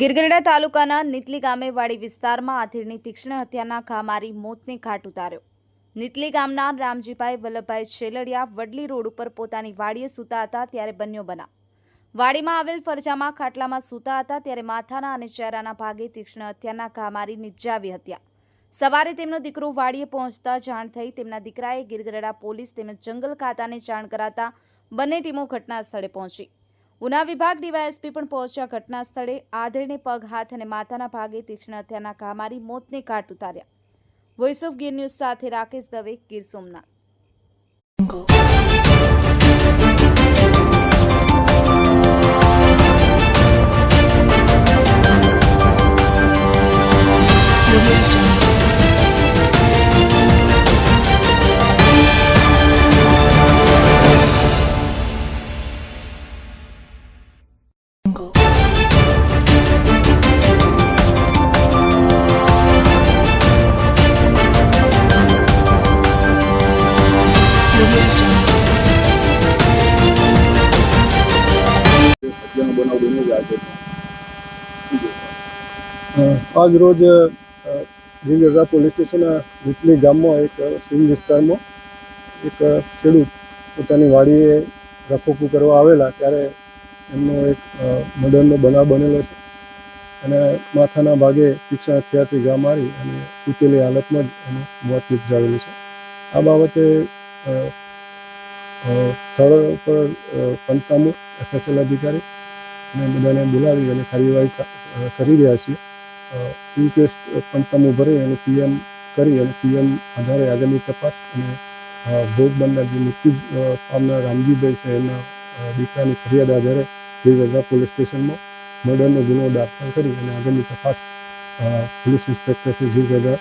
ગિરગઢડા તાલુકાના નીતલી ગામે વાડી વિસ્તારમાં આથીરની તીક્ષ્ણ હત્યાના ઘા મારી મોતને ઘાટ ઉતાર્યો. નીતલી ગામના રામજીભાઈ વલ્લભભાઈ છેલડિયા વડલી રોડ ઉપર પોતાની વાડીએ સૂતા હતા ત્યારે બન્યો બનાવ. વાડીમાં આવેલ ફરજામાં ખાટલામાં સૂતા હતા ત્યારે માથાના અને ચહેરાના ભાગે તીક્ષ્ણ હત્યાના ઘા મારી નિપજાવી હત્યા. સવારે તેમનો દીકરો વાડીએ પહોંચતા જાણ થઈ તેમના દીકરાએ ગિરગઢડા પોલીસ તેમજ જંગલ ખાતાને જાણ કરાતા બંને ટીમો ઘટના સ્થળે પહોંચી. ઉના વિભાગ ડીવાયએસપી પણ પહોંચ્યા ઘટના સ્થળે આધેડને પગ, હાથ અને માથાના ભાગે તીક્ષ્ણ હત્યાના ઘા મારી મોતને ઘાટ ઉતાર્યા. વોઇસ ઓફ ગીર ન્યૂઝ સાથે રાકેશ દવે ગીર સોમનાથ. આજે રોજ ગીરગઢડા પોલીસ સ્ટેશનના વિટલી ગામમાં એક સીમ વિસ્તારમાં એક ખેડૂત પોતાની વાડીએ રખોપું કરવા આવેલા ત્યારે એમનો એક મર્ડરનો બનાવ બનેલો છે. અને માથાના ભાગે તીક્ષ્ણ હથિયારથી ઘા મારી અને સૂતેલી હાલતમાં જ એનું મોત નિપજાવેલું છે. આ બાબતે સ્થળ ઉપર પંચનામું એફએસએલ અધિકારી અને બધાને બોલાવી અને કાર્યવાહી કરી રહ્યા છીએ. ઇન્ક્વેસ્ટ પંચનામું ભરી અને પીએમ કરી અને પીએમ આધારે આગળની તપાસ અને ભોગ બનનાર જે મૃત્યુ પામનાર રામજીભાઈ છે એમના દીકરાની ફરિયાદ આધારે ગીરગઢડા પોલીસ સ્ટેશનમાં મર્ડરનો ગુનો દાખલ કરી અને આગળની તપાસ પોલીસ ઇન્સ્પેક્ટર શ્રી ગીરગઢડા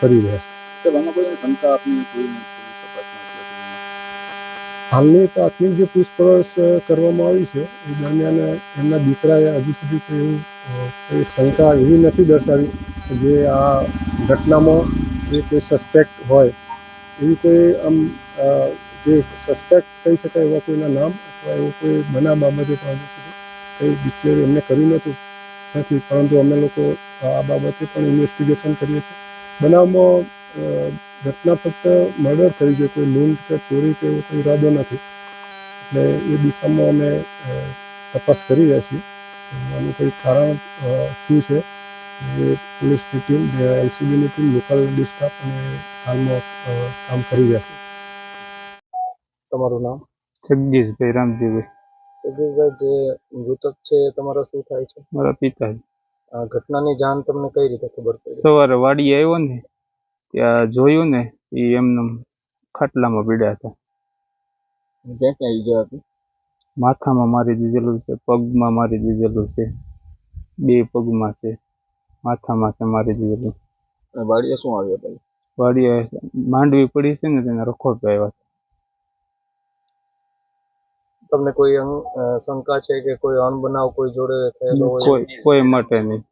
કરી રહ્યા છે. આમાં કોઈ શંકા આપની કોઈને હાલની પ્રાથમિક જે પૂછપરછ કરવામાં આવી છે, એ દરમિયાન એમના દીકરાએ હજુ સુધી કોઈ એવું કોઈ શંકા એવી નથી દર્શાવી કે જે આ ઘટનામાં એ કોઈ સસ્પેક્ટ હોય, એવી કોઈ આમ જે સસ્પેક્ટ કહી શકાય એવા કોઈના નામ અથવા એવો કોઈ બનાવ બાબતે પણ કંઈ ડિક્લેર એમને કર્યું નહોતું, નથી. પરંતુ અમે લોકો આ બાબતે પણ ઇન્વેસ્ટિગેશન કરીએ છીએ. બનાવમાં ઘટના ફક્ત મર્ડર થઈ છે કોઈ લૂંટ કે ચોરી કે એવો કોઈ ઈરાદો નથી. એટલે એ દિશામાં અમે તપાસ કરી રહ્યા છીએ. આનું કોઈ કારણ શું છે? એ પોલીસની ટીમ એલસીબીની ટીમ લોકલ ડિસ્ટાફ અને હાલમાં કામ કરી રહ્યા છે. તમારું નામ? જગદીશભાઈ રામજીભાઈ. જગદીશભાઈ જે મૃતક છે તમારા શું થાય છે? મારા પિતાજી. આ ઘટનાની જાણ તમને કઈ રીતે ખબર પડી? સવારે વાડીએ આવ્યો ને ત્યાં જોયું ને એ એમને ખાટલામાં પીડ્યા હતા. ક્યાં ક્યાં ઈજા હતી માથામાં મારી દીધેલું છે પગમાં મારી દીધેલું છે બે પગમાં છે માથામાં છે મારી દીધેલું. અને વાડીએ શું આવ્યો ભાઈ વાડીએ માંડવી પડી છે ને તેને રખોટ આવ્યા તમને કોઈ શંકા છે કે કોઈ અનબનાવ કોઈ જોડે થયેલો કોઈ કોઈ માટે નહીં.